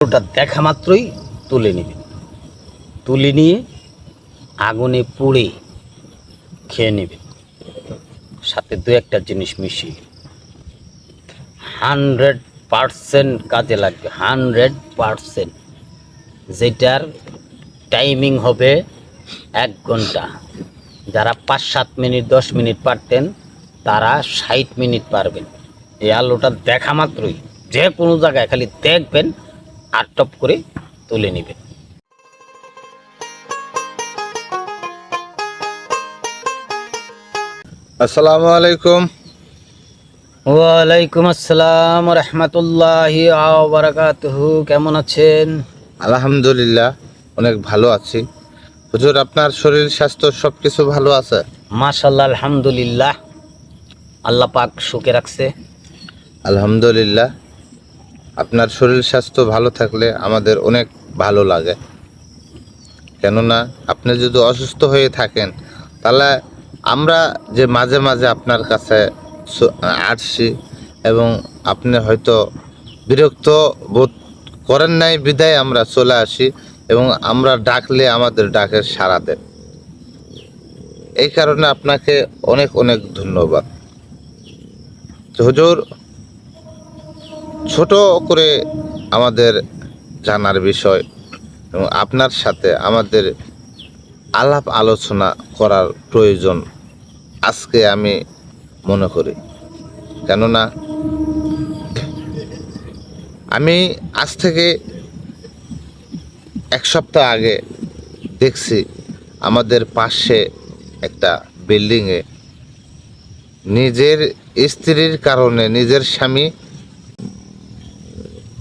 ওটা দেখা মাত্রই তুলে নেবে। তুলে নিয়ে আগুনে পুড়ে খেয়ে নেবে। সাথে দু একটা জিনিস মিশিয়ে। হান্ড্রেড পারসেন্ট কাজে লাগবে, হান্ড্রেড পারসেন্ট। যেটার টাইমিং হবে এক ঘণ্টা। যারা পাঁচ, সাত মিনিট, দশ মিনিট পারতেন, তারা ষাট মিনিট পারবেন। এই আলোটা দেখা মাত্রই। যে কোনো জায়গায় খালি দেখবেন আর টপ করে তুলে নেবেন আসসালামু আলাইকুম। ওয়ালাইকুম আসসালাম রহমতুল্লাহ বারাকাতুহু কেমন আছেন? আলহামদুলিল্লাহ অনেক ভালো আছি। হুজুর আপনার শরীর স্বাস্থ্য সব কিছু ভালো আছে? মাশাল্লাহ আলহামদুলিল্লাহ। আল্লাহ পাক সুখে রাখছে। আলহামদুলিল্লাহ। আপনার শরীর স্বাস্থ্য ভালো থাকলে আমাদের অনেক ভালো লাগে। কেননা, আপনি যদি অসুস্থ হয়ে থাকেন, তাহলে আমরা যে মাঝে মাঝে আপনার কাছে আসছি এবং আপনি হয়তো বিরক্ত বোধ করেন নাই, বিদায় আমরা চলে আসি এবং আমরা ডাকলে আমাদের ডাকের সাড়া দেন। এই কারণে আপনাকে অনেক অনেক ধন্যবাদ। হুজুর ছোট করে আমাদের জানার বিষয় এবং আপনার সাথে আমাদের আলাপ আলোচনা করার প্রয়োজন আজকে আমি মনে করি। কেননা আমি আজ থেকে এক সপ্তাহ আগে দেখছি আমাদের পাশে একটা বিল্ডিংয়ে নিজের স্ত্রীর কারণে নিজের স্বামী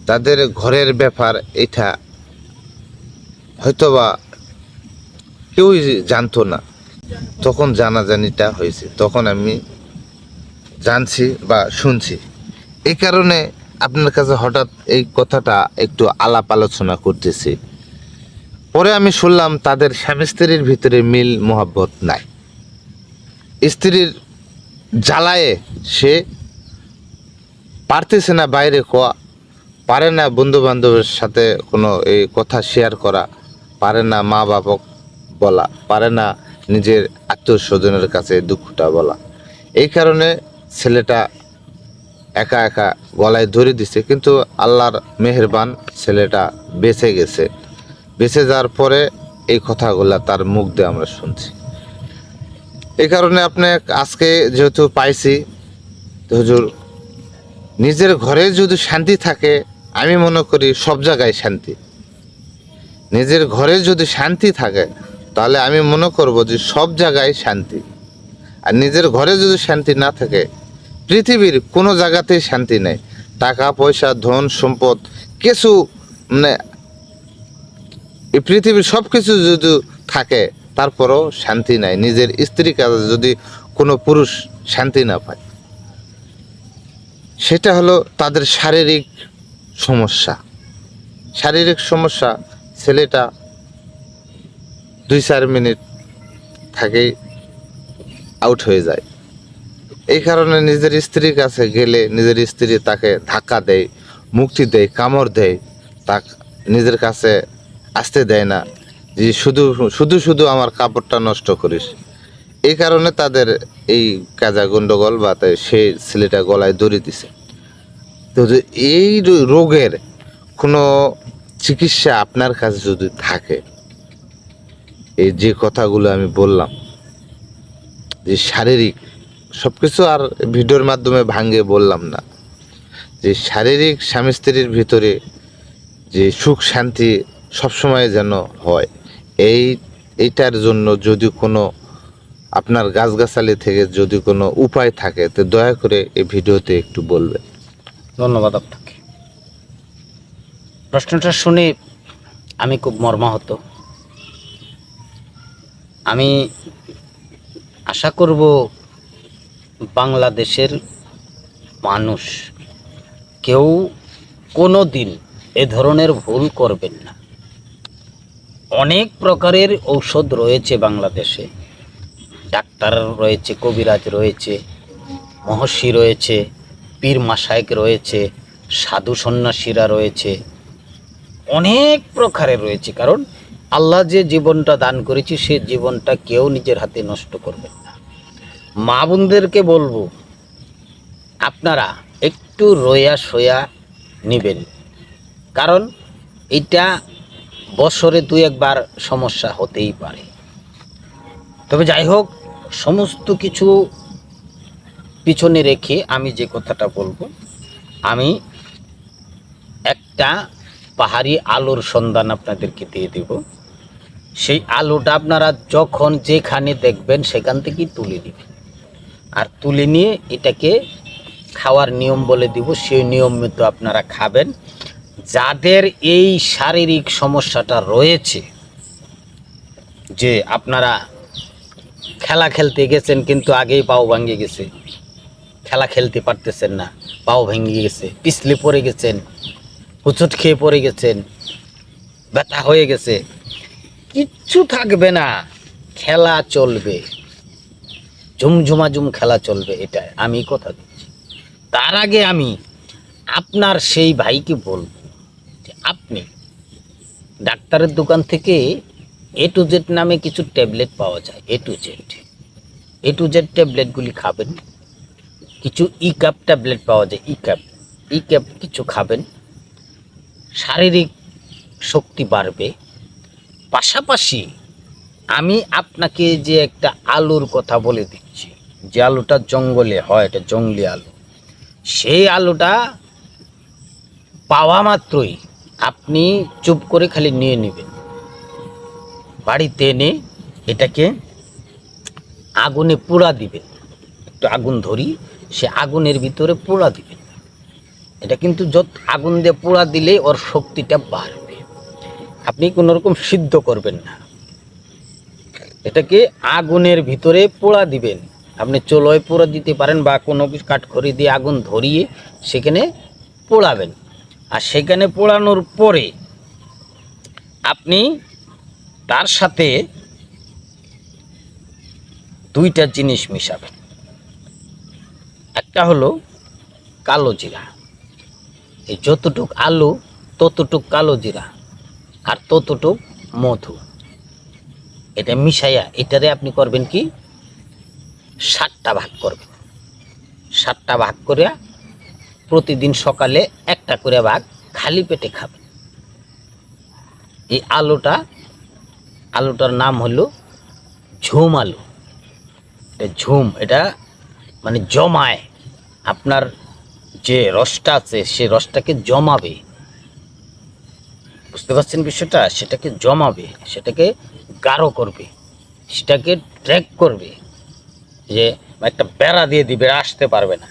তাদের ঘরের ব্যাপার এটা হয়তোবা কেউই জানতো না। তখন জানাজানিটা হয়েছে, তখন আমি জানছি বা শুনছি। এই কারণে আপনার কাছে হঠাৎ এই কথাটা একটু আলাপ আলোচনা করতেছি। পরে আমি শুনলাম তাদের স্বামী স্ত্রীর ভিতরে মিল, মোহাব্বত নাই। স্ত্রীর জ্বালায়ে সে পারতেছে না বাইরে কোয়া পারে না বন্ধু বান্ধবের সাথে কোনো এই কথা শেয়ার করা, পারে না মা বাপক বলা, পারে না নিজের আত্মীয় স্বজনের কাছে দুঃখটা বলা। এই কারণে ছেলেটা একা একা গলায় ধরে দিছে, কিন্তু আল্লাহর মেহেরবান ছেলেটা বেঁচে গেছে। বেঁচে যাওয়ার পরে এই কথাগুলো তার মুখ দিয়ে আমরা শুনছি। এই কারণে আপনি আজকে যেহেতু পাইছি হুজুর, নিজের ঘরে যদি শান্তি থাকে আমি মনে করি সব জায়গায় শান্তি। নিজের ঘরে যদি শান্তি থাকে, তাহলে আমি মনে করব যে সব জায়গায় শান্তি। আর নিজের ঘরে যদি শান্তি না থাকে, পৃথিবীর কোনো জায়গাতেই শান্তি নেই। টাকা, পয়সা, ধন, সম্পদ, কিছু মানে এই পৃথিবীর সব কিছু যদি থাকে, তারপরও শান্তি নাই। নিজের স্ত্রীর কাছে যদি কোনো পুরুষ শান্তি না পায়, সেটা হলো তাদের শারীরিক সমস্যা। শারীরিক সমস্যা, ছেলেটা দুই চার মিনিট থাকেই আউট হয়ে যায়। এই কারণে নিজের স্ত্রীর কাছে গেলে নিজের স্ত্রী তাকে ধাক্কা দেয়, মুক্তি দেয়, কামড় দেয় তা নিজের কাছে আসতে দেয় না যে শুধু শুধু শুধু আমার কাপড়টা নষ্ট করিস। এই কারণে তাদের এই কাজা গন্ডগোল বা সেই ছেলেটা গলায় দড়ি দিছে। তো এই রোগের কোনো চিকিৎসা আপনার কাছে যদি থাকে, এই যে কথাগুলো আমি বললাম, যে শারীরিক সব কিছু আর ভিডিওর মাধ্যমে ভাঙ্গে বললাম না, যে শারীরিক স্বামী স্ত্রীর ভিতরে যে সুখ শান্তি সবসময় যেন হয়, এই, এইটার জন্য যদি কোনো আপনার গাছগাছালি থেকে যদি কোনো উপায় থাকে, তো দয়া করে এই ভিডিওতে একটু বলবেন। ধন্যবাদ আপনাকে। প্রশ্নটা শুনে আমি খুব মর্মাহত। আমি আশা করব বাংলাদেশের মানুষ কেউ কোনো দিন এ ধরনের ভুল করবেন না। অনেক প্রকারের ঔষধ রয়েছে বাংলাদেশে। ডাক্তার রয়েছে, কবিরাজ রয়েছে, মহর্ষি রয়েছে পীর মাসায়েক রয়েছে, সাধু সন্ন্যাসীরা রয়েছে, অনেক প্রকারের রয়েছে। কারণ আল্লাহ যে জীবনটা দান করেছি, সে জীবনটা কেউ নিজের হাতে নষ্ট করবেন না। মা বোনদেরকে বলব, আপনারা একটু রয়া সয়া নেবেন। কারণ এটা বছরে দু একবার সমস্যা হতেই পারে। তবে যাই হোক, সমস্ত কিছু পিছনে রেখে আমি যে কথাটা বলব, আমি একটা পাহাড়ি আলোর সন্ধান আপনাদেরকে দিয়ে দেব। সেই আলোটা আপনারা যখন যেখানে দেখবেন সেখান থেকেই তুলে নেবেন। আর তুলে নিয়ে এটাকে খাওয়ার নিয়ম বলে দিব, সেই নিয়ম মতো আপনারা খাবেন। যাদের এই শারীরিক সমস্যাটা রয়েছে, যে আপনারা খেলা খেলতে গেছেন কিন্তু আগেই পাও ভাঙে গেছে খেলা খেলতে পারতেছেন না। পাও ভেঙে গেছে, পিছলে পড়ে গেছেন, হুচট খেয়ে পড়ে গেছেন, ব্যথা হয়ে গেছে। কিচ্ছু থাকবে না, খেলা চলবে। ঝুমঝুমাঝুম খেলা চলবে, এটা আমি কথা দিচ্ছি। তার আগে আমি আপনার সেই ভাইকে বলব যে আপনি ডাক্তারের দোকান থেকে এ টু জেড নামে কিছু ট্যাবলেট পাওয়া যায় A to Z A to Z ট্যাবলেটগুলি খাবেন। কিছু ই ক্যাপ ট্যাবলেট পাওয়া যায় ই ক্যাপ ই ক্যাপ কিছু খাবেন, শারীরিক শক্তি বাড়বে। পাশাপাশি আমি আপনাকে যে একটা আলুর কথা বলে দিচ্ছি, যে আলুটা জঙ্গলে হয়, এটা জঙ্গলি আলু। সেই আলুটা পাওয়া মাত্রই আপনি চুপ করে খালি নিয়ে নেবেন। বাড়িতে এনে এটাকে আগুনে পোড়া দিবেন। একটু আগুন ধরি। সে আগুনের ভিতরে পোড়া দিবেন এটা কিন্তু যত আগুন দিয়ে পোড়া দিলে ওর শক্তিটা বাড়বে। আপনি কোনো রকম সিদ্ধ করবেন না। এটাকে আগুনের ভিতরে পোড়া দিবেন। আপনি চলোয় পোড়া দিতে পারেন বা কোনো কিছু কাঠখড়ি দিয়ে আগুন ধরিয়ে সেখানে পোড়াবেন। আর সেখানে পোড়ানোর পরে আপনি তার সাথে দুইটা জিনিস মিশাবেন। একটা হলো কালো জিরা। এই যতটুক আলু, ততটুক কালো জিরা আর ততটুক মধু। এটা মিশাইয়া এটারে আপনি করবেন কি? সাতটা ভাগ করবেন। সাতটা ভাগ করে প্রতিদিন সকালে একটা করে ভাগ খালি পেটে খাবেন। এই আলুটা, আলুটার নাম হলো ঝুম আলু। এটা ঝুম, এটা মানে জমায়। আপনার যে রসটা আছে, সে রসটাকে জমাবে। বুঝতে পারছেন বিষয়টা? সেটাকে জমাবে, সেটাকে গাঢ় করবে, সেটাকে ট্র্যাক করবে। যে একটা বেড়া দিয়ে দিবে আসতে পারবে না।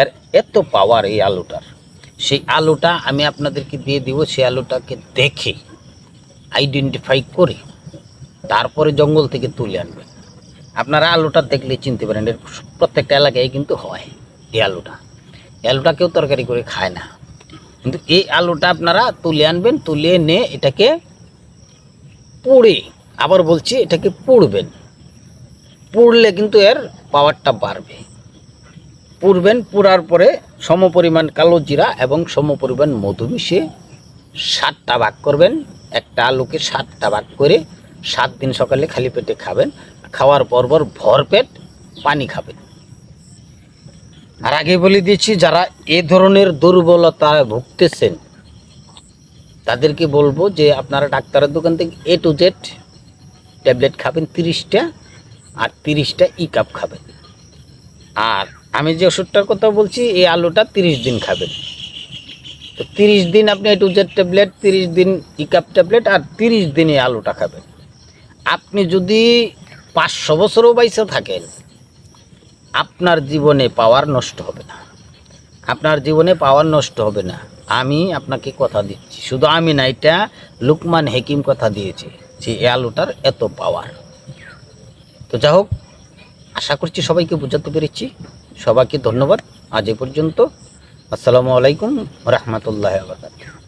এর এত পাওয়ার এই আলুটার। সেই আলুটা আমি আপনাদেরকে দিয়ে দিব, সেই আলুটাকে দেখে আইডেন্টিফাই করে, তারপরে জঙ্গল থেকে তুলে আনবেন। আপনারা আলুটা দেখলে চিনতে পারেন, এর প্রত্যেকটা এলাকায় কিন্তু হয়। এই আলুটা। আলুটা কেউ তরকারি করে খায় না। কিন্তু এই আলুটা আপনারা তুলে আনবেন, তুলে এনে এটাকে পুড়ে, আবার বলছি এটাকে পুড়বেন। পুড়লে কিন্তু এর পাওয়ারটা বাড়বে। পুড়বেন, পুড়ার পরে সমপরিমাণ কালো জিরা এবং সমপরিমাণ মধু মিশিয়ে সাতটা ভাগ করবেন। একটা আলুকে সাতটা ভাগ করে সাত দিন সকালে খালি পেটে খাবেন। খাওয়ার পর পর ভর পেট পানি খাবেন। আর আগে বলে দিয়েছি, যারা এ ধরনের দুর্বলতায় ভুগতেছেন, তাদেরকে বলব যে আপনারা ডাক্তারের দোকান থেকে এ টু জেড ট্যাবলেট খাবেন, তিরিশটা, আর তিরিশটা ই কাপ খাবেন। আর আমি যে ওষুধটার কথা বলছি, এই আলুটা তিরিশ দিন খাবেন। তো তিরিশ দিন আপনি এ টু জেড ট্যাবলেট, তিরিশ দিন ই কাপ ট্যাবলেট, আর তিরিশ দিন এই আলুটা খাবেন। আপনি যদি পাঁচশো বছরও বাইসে থাকেন আপনার জীবনে পাওয়ার নষ্ট হবে না। আপনার জীবনে পাওয়ার নষ্ট হবে না। আমি আপনাকে কথা দিচ্ছি। শুধু আমি না, এটা লুকমান হেকিম কথা দিয়েছে যে এই আলুটার এত পাওয়ার তো যাই হোক, আশা করছি সবাইকে বোঝাতে পেরেছি। সবাইকে ধন্যবাদ। আজ এ পর্যন্ত। আসসালামু আলাইকুম রহমতুল্লাহ আবরকাত